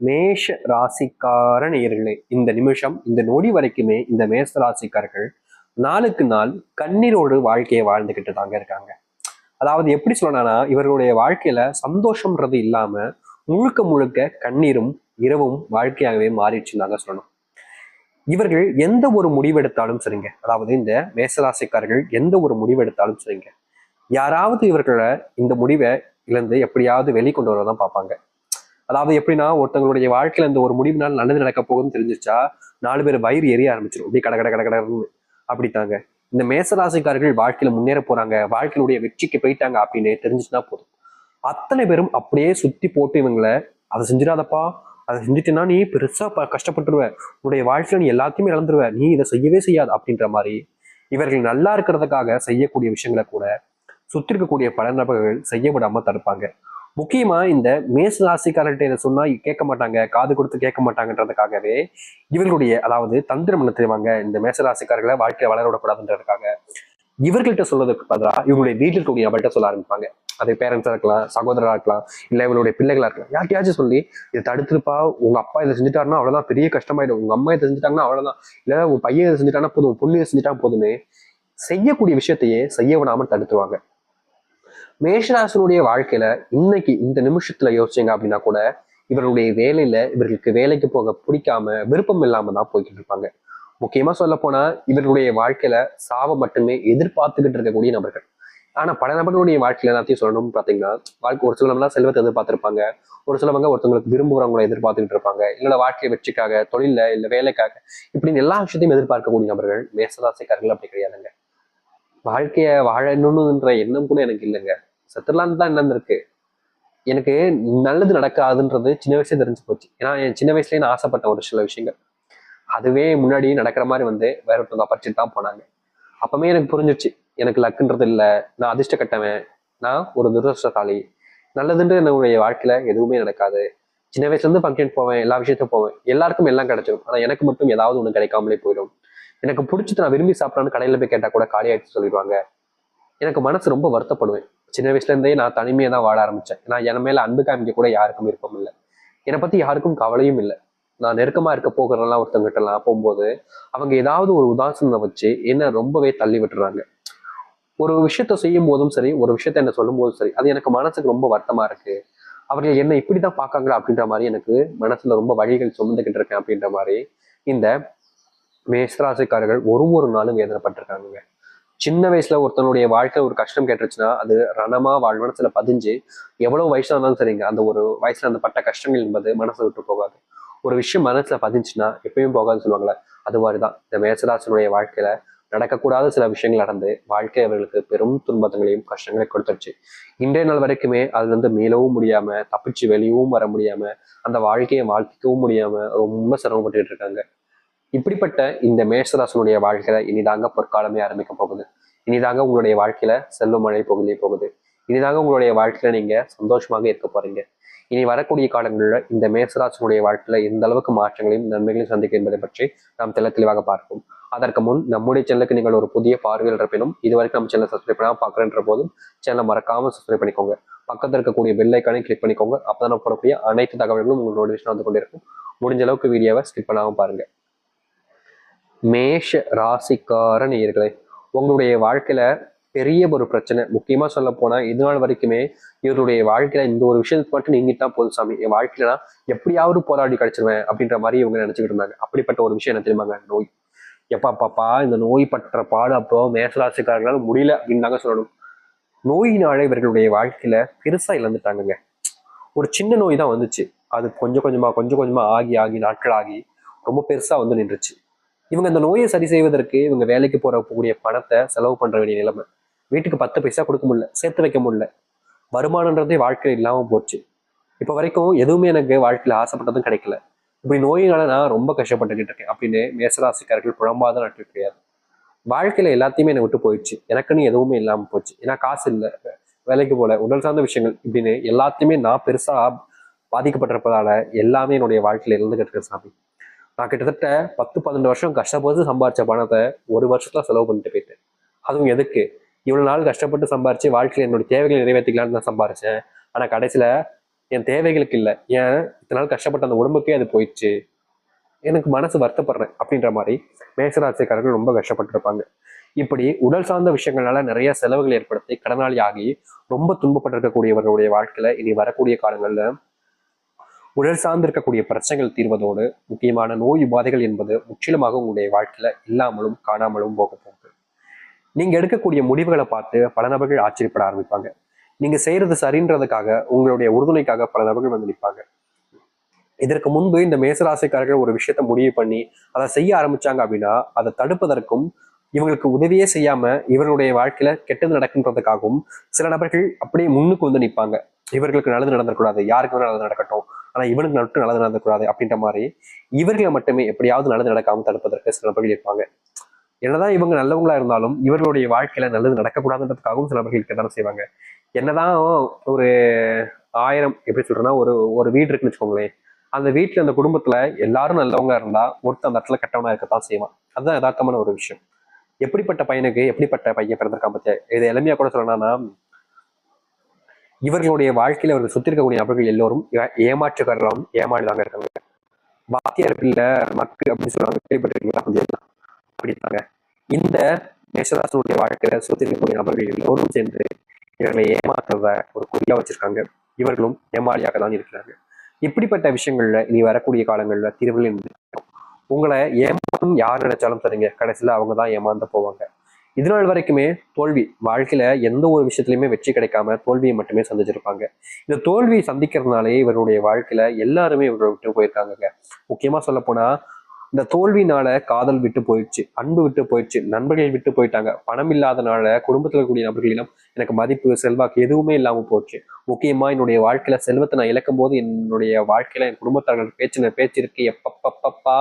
மேஷ ராசிக்கார நேயர்களே இந்த நிமிஷம் இந்த நொடி வரைக்குமே இந்த மேஷ ராசிக்காரர்கள் நாளுக்கு நாள் கண்ணீரோடு வாழ்க்கையை வாழ்ந்துகிட்டு தாங்க இருக்காங்க. அதாவது எப்படி சொல்லணும்னா இவர்களுடைய வாழ்க்கையில சந்தோஷம்ன்றது இல்லாம முழுக்க முழுக்க கண்ணீரும் இரவும் வாழ்க்கையாகவே மாறிடுச்சுன்னு தாங்க சொல்லணும். இவர்கள் எந்த ஒரு முடிவெடுத்தாலும் சரிங்க. அதாவது இந்த மேசராசிக்காரர்கள் எந்த ஒரு முடிவெடுத்தாலும் சரிங்க. யாராவது இவர்களை இந்த முடிவை இழந்து எப்படியாவது வெளிக்கொண்டு வரதான் பார்ப்பாங்க. அதாவது எப்படின்னா ஒருத்தங்களுடைய வாழ்க்கையில இந்த ஒரு முடிவுனால் நல்லது நடக்க போகுதுன்னு தெரிஞ்சிச்சா நாலு பேர் வயிறு எரிய ஆரம்பிச்சிடும் அப்படியே கட கட கட கடன்னு. அப்படித்தாங்க. இந்த மேசராசிக்காரர்கள் வாழ்க்கையில முன்னேற போறாங்க வாழ்க்கையினுடைய வெற்றிக்கு போயிட்டாங்க அப்படின்னு தெரிஞ்சுச்சுன்னா போதும். அத்தனை பேரும் அப்படியே சுத்தி போட்டு இவங்களை அதை செஞ்சிடாதப்பா அதை செஞ்சுட்டேன்னா நீ பெருசா ப- கஷ்டப்பட்டுருவ. உன்னுடைய வாழ்க்கையில நீ எல்லாத்தையுமே இழந்துருவ. நீ இதை செய்யவே செய்யாது. அப்படின்ற மாதிரி இவர்கள் நல்லா இருக்கிறதுக்காக செய்யக்கூடிய விஷயங்களை கூட சுத்தி இருக்கக்கூடிய பல நபர்கள் செய்ய விடாம தடுப்பாங்க. முக்கியமா இந்த மேச ராசிக்காரர்கிட்ட இதை சொன்னா கேட்க மாட்டாங்க காது கொடுத்து கேட்க மாட்டாங்கன்றதுக்காகவே இவர்களுடைய அதாவது தந்திரம் என்ன தெரியுவாங்க இந்த மேச ராசிக்காரர்களை வாழ்க்கையை வளர விடக்கூடாதுன்றதுக்காக இவர்கள்ட்ட சொல்றதுக்கு பதிலாக இவங்களுடைய வீட்டில் இருக்கக்கூடிய அவர்கிட்ட சொல்ல ஆரம்பிப்பாங்க. அது பேரண்ட்ஸா இருக்கலாம் சகோதரரா இருக்கலாம் இல்ல இவங்களுடைய பிள்ளைகளா இருக்கலாம். யார்கிட்டயாச்சும் சொல்லி இதை தடுத்துருப்பா உங்க அப்பா இதை செஞ்சுட்டாருன்னா அவ்வளவுதான் பெரிய கஷ்டமாயிடும். உங்க அம்மா இதை செஞ்சுட்டாங்கன்னா அவ்வளவுதான். இல்ல உங்க பையன் இதை செஞ்சுட்டானா போதும் பொண்ணு இதை செஞ்சுட்டா போதுமே. செய்யக்கூடிய விஷயத்தையே செய்ய விடாம தடுத்துருவாங்க. மேஷராசனுடைய வாழ்க்கையில இன்னைக்கு இந்த நிமிஷத்துல யோசிச்சீங்க அப்படின்னா கூட இவருடைய வேலையில இவர்களுக்கு வேலைக்கு போக பிடிக்காம விருப்பம் இல்லாம தான் போய்கிட்டு இருப்பாங்க. முக்கியமா சொல்ல போனா இவர்களுடைய வாழ்க்கையில சாவை மட்டுமே எதிர்பார்த்துக்கிட்டு இருக்கக்கூடிய நபர்கள். ஆனா பல நபர்களுடைய வாழ்க்கையில எல்லாத்தையும் சொல்லணும்னு பாத்தீங்கன்னா வாழ்க்கை ஒரு சிலவங்கலாம் செல்வத்தை எதிர்பார்த்திருப்பாங்க. ஒரு சிலவங்க ஒருத்தவங்களுக்கு விரும்புகிறவங்களை எதிர்பார்த்துக்கிட்டு இருப்பாங்க. இல்ல வாழ்க்கை வெற்றிக்காக தொழில இல்ல வேலைக்காக இப்படின்னு எல்லா விஷயத்தையும் எதிர்பார்க்கக்கூடிய நபர்கள் மேசராசிக்காரர்கள் அப்படி கிடையாதுங்க. வாழ்க்கைய வாழணும்ன்ற எண்ணம் கூட எனக்கு இல்லைங்க. செத்துடலான்னு தான் நடந்திருக்கு எனக்கு நல்லது நடக்காதுன்றது சின்ன வயசுல தெரிஞ்சு போச்சு. ஏன்னா என் சின்ன வயசுலேயே நான் ஆசைப்பட்ட ஒரு சில விஷயங்கள். அதுவே முன்னாடி நடக்கிற மாதிரி வந்து வேற ஒருத்தவங்க படிச்சுட்டு தான் போனாங்க. அப்பவுமே எனக்கு புரிஞ்சிருச்சு. எனக்கு லக்குன்றது இல்லை. நான் அதிர்ஷ்ட கட்டவன் நான் ஒரு துரதிருஷ்டசாலி. நல்லதுன்றது என்னுடைய வாழ்க்கையில எதுவுமே நடக்காது. சின்ன வயசுலேருந்து ஃபங்க்ஷன் போவேன் எல்லா விஷயத்தையும் போவேன். எல்லாருக்கும் எல்லாம் கிடைச்சிடும் ஆனால் எனக்கு மட்டும் ஏதாவது ஒன்று கிடைக்காமலே போயிடும். எனக்கு பிடிச்சது நான் விரும்பி சாப்பிட்றான்னு கடையில் போய் கேட்டால் கூட காலி ஆயிடுச்சு சொல்லிடுவாங்க. எனக்கு மனசு ரொம்ப வருத்தப்படுவேன். சின்ன வயசுல இருந்தே நான் தனிமையை தான் வாழ ஆரம்பிச்சேன். ஏன்னா என் மேல அன்பு காமிக்க கூட யாருக்கும் விருப்பம் இல்லை. என்னை பத்தி யாருக்கும் கவலையும் இல்லை. நான் நெருக்கமா இருக்க போகிறதெல்லாம் ஒருத்தங்கிட்டலாம் போகும்போது அவங்க ஏதாவது ஒரு உதாசனத்தை வச்சு என்ன ரொம்பவே தள்ளி விட்டுறாங்க. ஒரு விஷயத்த செய்யும் போதும் சரி ஒரு விஷயத்த என்ன சொல்லும் போதும் சரி அது எனக்கு மனசுக்கு ரொம்ப வருத்தமா இருக்கு. அவர்கள் என்ன இப்படிதான் பார்க்காங்களா அப்படின்ற மாதிரி எனக்கு மனசுல ரொம்ப வழிகள் சுமந்துக்கிட்டு இருக்கேன் அப்படின்ற மாதிரி இந்த மேஷராசிக்காரர்கள் ஒரு ஒரு நாளும் வேதனைப்பட்டிருக்காங்க சின்ன வயசுல ஒருத்தனுடைய வாழ்க்கை ஒரு கஷ்டம் கேட்டுருச்சுன்னா அது ரணமா வாழ் மனசுல பதிஞ்சு எவ்வளவு வயசுல இருந்தாலும் சரிங்க அந்த ஒரு வயசுல அந்த பட்ட கஷ்டங்கள் என்பது மனசை விட்டு போகாது. ஒரு விஷயம் மனசுல பதிஞ்சுன்னா எப்பயும் போகாதுன்னு சொல்லுவாங்களே அது மாதிரிதான். இந்த மேசராசனுடைய வாழ்க்கையில நடக்கக்கூடாத சில விஷயங்கள் நடந்து வாழ்க்கை அவர்களுக்கு பெரும் துன்பங்களையும் கஷ்டங்களையும் கொடுத்துருச்சு இன்றைய நாள் வரைக்குமே அதுல இருந்து மீளவும் முடியாம தப்பிச்சு வெளியவும் வர முடியாம அந்த வாழ்க்கையை வாழ்த்திக்கவும் முடியாம ரொம்ப சிரமப்பட்டுட்டு இருக்காங்க. இப்படிப்பட்ட இந்த மேஷராசனுடைய வாழ்க்கையில இனிதாங்க பொற்காலமே ஆரம்பிக்க போகுது. இனிதாங்க உங்களுடைய வாழ்க்கையில செல்வ மழை பகுதியே போகுது. இனிதாங்க உங்களுடைய வாழ்க்கையில நீங்க சந்தோஷமாக இருக்க போறீங்க. இனி வரக்கூடிய காலங்களில் இந்த மேசராசனுடைய வாழ்க்கையில எந்த அளவுக்கு மாற்றங்களையும் நன்மைகளையும் சந்திக்கும் என்பதை பற்றி நாம் தெல்ல தெளிவாக பார்ப்போம். அதற்கு முன் நம்முடைய சேனலுக்கு நீங்கள் ஒரு புதிய பார்வையில் இருப்பினும் இதுவரைக்கும் நம்ம சேனல் சப்ஸ்கிரைப் பண்ணாமல் பார்க்குறன்ற போதும் சேனலை மறக்காம சப்ஸ்கிரைப் பண்ணிக்கோங்க. பக்கத்தில் இருக்கக்கூடிய பெல்லைக்கானே கிளிக் பண்ணிக்கோங்க. அப்பதான் நம்ம போடக்கூடிய அனைத்து தகவல்களும் உங்களுக்கு விஷயம் வந்து கொண்டிருக்கும். முடிஞ்ச அளவுக்கு வீடியோவை ஸ்கிப் பண்ணாமல் பாருங்க. மேஷ ராசிக்கார நேயர்களே உங்களுடைய வாழ்க்கையில பெரிய ஒரு பிரச்சனை. முக்கியமா சொல்ல போனா இது நாள் வரைக்குமே இவருடைய வாழ்க்கையில இந்த ஒரு விஷயத்துக்கு மட்டும் நீங்கிட்டா போதும் சாமி. என் வாழ்க்கையில நான் எப்படியாவது போராடி கிடைச்சிருவேன் அப்படின்ற மாதிரி இவங்க நினைச்சுக்கிட்டு இருந்தாங்க. அப்படிப்பட்ட ஒரு விஷயம் என்ன தெரியுமாங்க நோய். எப்பா பாப்பா இந்த நோய் பற்ற பாடு அப்போ மேசராசிக்காரங்களால முடியல அப்படின்னு தாங்க சொல்லணும். நோயினால இவர்களுடைய வாழ்க்கையில பெருசா இழந்துட்டாங்கங்க. ஒரு சின்ன நோய் தான் வந்துச்சு. அது கொஞ்சம் கொஞ்சமா கொஞ்சம் கொஞ்சமா ஆகி ஆகி நாட்கள் ஆகி ரொம்ப பெருசா வந்து நின்றுச்சு. இவங்க இந்த நோயை சரி செய்வதற்கு இவங்க வேலைக்கு போகக்கூடிய பணத்தை செலவு பண்ற வேண்டிய நிலைமை. வீட்டுக்கு பத்து பைசா கொடுக்க முடியல சேர்த்து வைக்க முடியல. வருமானன்றதே வாழ்க்கையில் இல்லாமல் போச்சு. இப்போ வரைக்கும் எதுவுமே எனக்கு வாழ்க்கையில் ஆசைப்பட்டதும் கிடைக்கல. இப்படி நோயினால நான் ரொம்ப கஷ்டப்பட்டுக்கிட்டு இருக்கேன் அப்படின்னு மேசராசிக்காரர்கள் புலம்பாத நட்டு கிடையாது. வாழ்க்கையில எல்லாத்தையுமே என்னை விட்டு போயிடுச்சு. எனக்குன்னு எதுவுமே இல்லாமல் போச்சு. ஏன்னா காசு இல்லை. வேலைக்கு போல உடல் சார்ந்த விஷயங்கள் இப்படின்னு எல்லாத்தையுமே நான் பெருசா பாதிக்கப்பட்டிருப்பதால எல்லாமே என்னுடைய வாழ்க்கையில இருந்து இருக்கேன் சாமி. நான் கிட்டத்தட்ட பத்து பன்னெண்டு வருஷம் கஷ்டப்பட்டு சம்பாரிச்ச பணத்தை ஒரு வருஷத்துல செலவு பண்ணிட்டு போயிட்டேன். அதுவும் எதுக்கு? இவ்வளோ நாள் கஷ்டப்பட்டு சம்பாரிச்சு வாழ்க்கையில் என்னோட தேவைகளை நிறைவேற்றிக்கலாம்னு நான் சம்பாரிச்சேன். ஆனால் கடைசியில் என் தேவைகளுக்கு இல்லை. ஏன்? இத்தனை நாள் கஷ்டப்பட்ட அந்த உடம்புக்கே அது போயிடுச்சு. எனக்கு மனசு வருத்தப்படுறேன் அப்படின்ற மாதிரி மேசராசிக்காரர்கள் ரொம்ப கஷ்டப்பட்டிருப்பாங்க. இப்படி உடல் சார்ந்த விஷயங்களால நிறைய செலவுகள் ஏற்படுத்தி கடனாளி ஆகி ரொம்ப துன்பப்பட்டிருக்கக்கூடியவர்களுடைய வாழ்க்கையில இனி வரக்கூடிய காலங்களில் உடல் சார்ந்து இருக்கக்கூடிய பிரச்சனைகள் தீர்வதோடு முக்கியமான நோய் உபாதைகள் என்பது முற்றிலுமாக உங்களுடைய வாழ்க்கையில இல்லாமலும் காணாமலும் போக போகுது. நீங்க எடுக்கக்கூடிய முடிவுகளை பார்த்து பல நபர்கள் ஆச்சரியப்பட ஆரம்பிப்பாங்க. நீங்க செய்யறது சரின்றதுக்காக உங்களுடைய உறுதுணைக்காக பல நபர்கள் வந்து நிற்பாங்க. இதற்கு முன்பு இந்த மேசராசிக்காரர்கள் ஒரு விஷயத்த முடிவு பண்ணி அதை செய்ய ஆரம்பிச்சாங்க அப்படின்னா அதை தடுப்பதற்கும் இவங்களுக்கு உதவியே செய்யாம இவர்களுடைய வாழ்க்கையில கெட்டது நடக்குன்றதுக்காகவும் சில நபர்கள் அப்படியே முன்னுக்கு வந்து நிற்பாங்க. இவர்களுக்கு நல்லது நடந்துடக்கூடாது யாருக்கு நல்லது நடக்கட்டும் ஆனால் இவனுக்கு மட்டும் நல்லது நடந்துக்கூடாது அப்படின்ற மாதிரி இவர்களை மட்டுமே எப்படியாவது நல்லது நடக்காமல் தடுப்பதற்கு சில நபர்கள் இருப்பாங்க. என்னதான் இவங்க நல்லவங்களா இருந்தாலும் இவர்களுடைய வாழ்க்கையில நல்லது நடக்கக்கூடாதுன்றதுக்காகவும் சில நபர்கள் இருக்கத்தானே செய்வாங்க. என்னதான் ஒரு ஆயிரம் எப்படி சொல்றேன்னா ஒரு ஒரு வீடு இருக்குன்னு வச்சுக்கோங்களேன். அந்த வீட்டுல அந்த குடும்பத்துல எல்லாரும் நல்லவங்க இருந்தா ஒருத்தர் அந்த இடத்துல கெட்டவனா இருக்கத்தான் செய்வான். அதுதான் யதார்த்தமான ஒரு விஷயம். எப்படிப்பட்ட பையனுக்கு எப்படிப்பட்ட பையன் பிறந்திருக்கான் பத்தியா? இது எளிமையா கூட சொல்லணும்னா இவர்களுடைய வாழ்க்கையில அவர்கள் சுத்தி இருக்கக்கூடிய நபர்கள் எல்லோரும் ஏமாற்றுக்காரரும் ஏமாடுதாங்க இருக்காங்க. வாத்தியார் பிள்ளை மக்கு அப்படின்னு சொல்லுவாங்க கேள்விப்பட்டிருக்கீங்களா? கொஞ்சம் அப்படித்தாங்க. இந்த மேஷராசனுடைய வாழ்க்கையில சுத்தி இருக்கக்கூடிய நபர்கள் எல்லோரும் சேர்ந்து இவர்களை ஏமாத்துறத ஒரு குறியா வச்சிருக்காங்க. இவர்களும் ஏமாளியாக தான் இருக்கிறாங்க. இப்படிப்பட்ட விஷயங்கள்ல இனி வரக்கூடிய காலங்கள்ல தீர்வுகள் உங்களை ஏமாறும் யார் நினைச்சாலும் சரிங்க. கடைசியில அவங்க தான் ஏமாந்து போவாங்க. இதனால் வரைக்குமே தோல்வி வாழ்க்கையில எந்த ஒரு விஷயத்துலையுமே வெற்றி கிடைக்காம தோல்வியை மட்டுமே சந்திச்சிருப்பாங்க. இந்த தோல்வியை சந்திக்கிறதுனாலே இவருடைய வாழ்க்கையில எல்லாருமே இவரை விட்டு போயிருக்காங்கங்க. முக்கியமா சொல்ல போனா இந்த தோல்வினால காதல் விட்டு போயிடுச்சு அன்பு விட்டு போயிடுச்சு நண்பர்கள் விட்டு போயிட்டாங்க. பணம் இல்லாதனால குடும்பத்தில் இருக்கக்கூடிய நபர்களிடம் எனக்கு மதிப்பு செல்வாக்கு எதுவுமே இல்லாமல் போச்சு. முக்கியமா என்னுடைய வாழ்க்கையில செல்வத்தை நான் இழக்கும் போது என்னுடைய வாழ்க்கையில என் குடும்பத்தார்கள் பேச்சு பேச்சு இருக்கு எப்பப்பப்பப்பா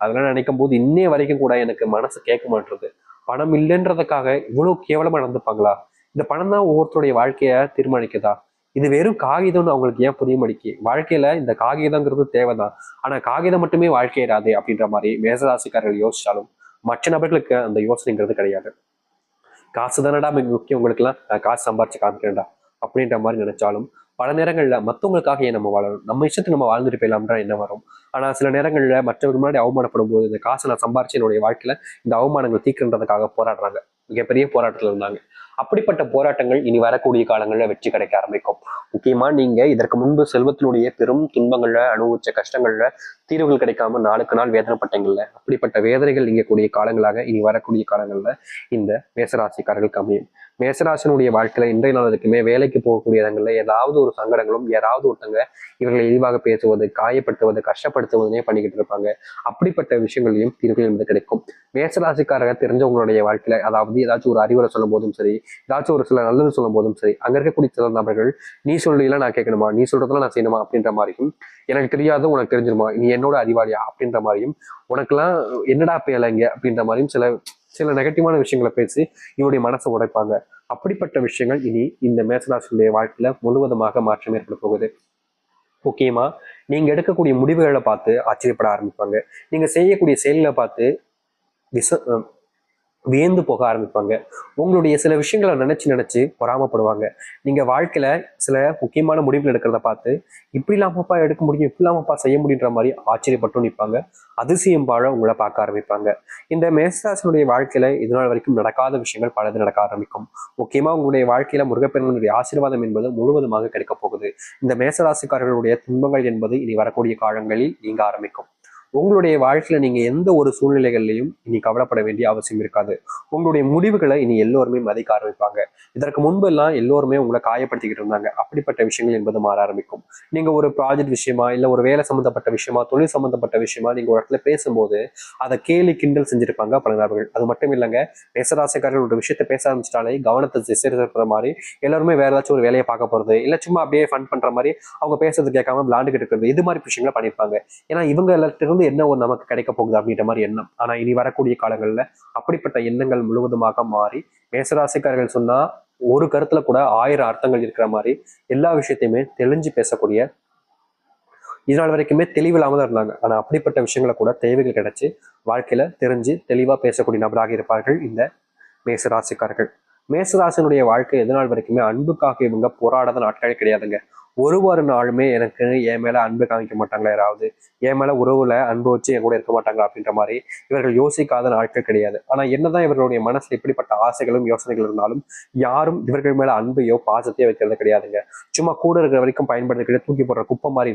அதெல்லாம் நினைக்கும் போது இன்னே வரைக்கும் கூட எனக்கு மனசு கேட்க மாட்டுறது பணம் இல்லைன்றதுக்காக இவ்வளவு கேவலமா நடந்துப்பாங்களா? இந்த பணம் தான் ஒவ்வொருத்தருடைய வாழ்க்கைய தீர்மானிக்குதா? இது வெறும் காகிதம்னு அவங்களுக்கு ஏன் புரிய மடிக்கு வாழ்க்கையில இந்த காகிதங்கிறது தேவைதான். ஆனா காகிதம் மட்டுமே வாழ்க்கையிடாது அப்படின்ற மாதிரி மேசராசிக்காரர்கள் யோசிச்சாலும் மற்ற நபர்களுக்கு அந்த யோசனைங்கிறது கிடையாது. காசு தானடா முக்கியம். உங்களுக்குலாம் நான் காசு சம்பாரிச்சு காமிக்கிறேன்டா அப்படின்ற மாதிரி நினைச்சாலும் பல நேரங்களில் மத்தவங்களுக்காக ஏன் நம்ம வாழணும்? நம்ம இஷ்டத்துக்கு நம்ம வாழ்ந்துட்டு போயிடலாம்ன்ற என்ன வரும். ஆனா சில நேரங்களில் மற்றவர்கள் முன்னாடி அவமானப்படும் போது இந்த காசை நான் சம்பாரிச்சு என்னுடைய வாழ்க்கையில இந்த அவமானங்கள் தீர்க்கின்றதுக்காக போராடுறாங்க. மிகப்பெரிய போராட்டத்தில் இருந்தாங்க. அப்படிப்பட்ட போராட்டங்கள் இனி வரக்கூடிய காலங்களில் வெற்றி கிடைக்க ஆரம்பிக்கும். முக்கியமா நீங்க இதற்கு முன்பு செல்வத்தினுடைய பெரும் துன்பங்கள்ல அனுபவிச்ச கஷ்டங்கள்ல தீர்வுகள் கிடைக்காம நாளுக்கு நாள் வேதனைப்பட்டீங்கல்ல? அப்படிப்பட்ட வேதனைகள் நீங்கக்கூடிய காலங்களாக இனி வரக்கூடிய காலங்கள்ல இந்த மேசராசிக்காரர்களுக்கு அமையும். மேசராசினுடைய வாழ்க்கையில இன்றைய நாள் இருக்குமே வேலைக்கு போகக்கூடிய இடங்கள்ல ஏதாவது ஒரு சங்கடங்களும் யாராவது ஒருத்தங்க இவர்களை இழிவாக பேசுவது காயப்படுத்துவது கஷ்டப்படுத்துவதுனே பண்ணிக்கிட்டு இருப்பாங்க. அப்படிப்பட்ட விஷயங்களையும் தீர்வுகள் என்பது கிடைக்கும். மேசராசிக்காரங்க தெரிஞ்சவங்களுடைய வாழ்க்கையில அதாவது ஏதாச்சும் ஒரு அறிவுரை சொல்லும் போதும் சரி ஏதாச்சும் ஒரு சில நல்லது சொல்லும் போதும் சரி அங்க இருக்கக்கூடிய சில நபர்கள் நீ சொல்றீங்களா? நான் கேட்கணுமா? நீ சொல்றதெல்லாம் நான் செய்யணுமா? அப்படின்ற மாதிரியும் எனக்கு தெரியாது உனக்கு தெரிஞ்சிருமா? நீ என்னோட அறிவாளியா? அப்படின்ற மாதிரியும் உனக்கெல்லாம் என்னடா பேலைங்க அப்படின்ற மாதிரியும் சில சில நெகட்டிவான விஷயங்களை பேசி இவருடைய மனசை உடைப்பாங்க. அப்படிப்பட்ட விஷயங்கள் இனி இந்த மேசராசியுடைய வாழ்க்கையில முழுவதுமாக மாற்றம் ஏற்பட போகுது. முக்கியமா நீங்க எடுக்கக்கூடிய முடிவுகளை பார்த்து ஆச்சரியப்பட ஆரம்பிப்பாங்க. நீங்க செய்யக்கூடிய செயல்களை பார்த்து விச வியந்து போக ஆரம்பிப்பாங்க. உங்களுடைய சில விஷயங்களை நினைச்சு நினைச்சு பொறாமப்படுவாங்க. நீங்க வாழ்க்கையில சில முக்கியமான முடிவுகள் எடுக்கிறத பார்த்து இப்படி இல்லாமப்பா எடுக்க முடியும் இப்படி இல்லாமப்பா செய்ய முடியுன்ற மாதிரி ஆச்சரியப்பட்டும் நிற்பாங்க அதிசயம் பாழ உங்களை பார்க்க ஆரம்பிப்பாங்க. இந்த மேசராசனுடைய வாழ்க்கையில இது வரைக்கும் நடக்காத விஷயங்கள் பலது நடக்க ஆரம்பிக்கும். முக்கியமா உங்களுடைய வாழ்க்கையில முருகப்பெருமனுடைய ஆசீர்வாதம் என்பது முழுவதுமாக கிடைக்க போகுது. இந்த மேசராசிக்காரர்களுடைய துன்பங்கள் என்பது இனி வரக்கூடிய காலங்களில் நீங்க ஆரம்பிக்கும். உங்களுடைய வாழ்க்கையில நீங்க எந்த ஒரு சூழ்நிலைகள்லையும் இனி கவலைப்பட வேண்டிய அவசியம் இருக்காது. உங்களுடைய முடிவுகளை இனி எல்லோருமே மதிக்க ஆரம்பிப்பாங்க. இதற்கு முன்பெல்லாம் எல்லோருமே உங்களை காயப்படுத்திக்கிட்டு இருந்தாங்க. அப்படிப்பட்ட விஷயங்கள் என்பது மாற ஆரம்பிக்கும். நீங்க ஒரு ப்ராஜெக்ட் விஷயமா இல்ல ஒரு வேலை சம்பந்தப்பட்ட விஷயமா தொழில் சம்பந்தப்பட்ட விஷயமா நீங்க ஒரு இடத்துல பேசும்போது அதை கேலி கிண்டல் செஞ்சிருப்பாங்க பல நபர்கள். அது மட்டும் இல்லைங்க மேசராசிக்காரர்கள் ஒரு விஷயத்த பேச ஆரம்பிச்சிட்டாலே கவனத்தை திசை மாதிரி எல்லாருமே வேற ஏதாச்சும் ஒரு வேலையை பார்க்க போறது இல்ல சும்மா அப்படியே ஃபன் பண்ற மாதிரி அவங்க பேசுறது கேட்காம விளாண்டுகிட்டு இருக்கிறது இது மாதிரி விஷயங்களை பண்ணியிருப்பாங்க ஏன்னா இவங்க எல்லாத்திலிருந்து இருந்து என்ன ஒரு நமக்கு கிடைக்க போகுது அப்படின்ற மாதிரி எண்ணம். ஆனா இனி வரக்கூடிய காலங்கள்ல அப்படிப்பட்ட எண்ணங்கள் முழுவதுமாக மாறி மேசராசிக்காரர்கள் சொன்னா ஒரு கருத்துல கூட ஆயிரம் அர்த்தங்கள் இருக்கிற மாதிரி எல்லா விஷயத்தையுமே தெளிஞ்சு பேசக்கூடிய இதனால் வரைக்குமே தெளிவில்லாமல் தான் இருந்தாங்க. ஆனா அப்படிப்பட்ட விஷயங்களை கூட தேவைகள் கிடைச்சு வாழ்க்கையில தெரிஞ்சு தெளிவா பேசக்கூடிய நபராக இருப்பார்கள் இந்த மேசராசிக்காரர்கள். மேசராசினுடைய வாழ்க்கை எதனால் வரைக்குமே அன்புக்காக இவங்க போராடாத நாட்களே கிடையாதுங்க. ஒரு ஒரு நாளுமே எனக்கு என் மேல அன்பு காமிக்க மாட்டாங்களா யாராவது? என் மேல உறவுல அன்பு வச்சு என் கூட இருக்க மாட்டாங்களா அப்படின்ற மாதிரி இவர்கள் யோசிக்காத நாட்கள் கிடையாது. ஆனா என்னதான் இவர்களுடைய மனசுல எப்படிப்பட்ட ஆசைகளும் யோசனைகள் இருந்தாலும் யாரும் இவர்கள் மேல அன்பையோ பாசத்தையோ வைக்கிறது கிடையாதுங்க. சும்மா கூட இருக்கிற வரைக்கும் பயன்படுத்திக்கிட்டு தூக்கி போடுற குப்பை மாதிரி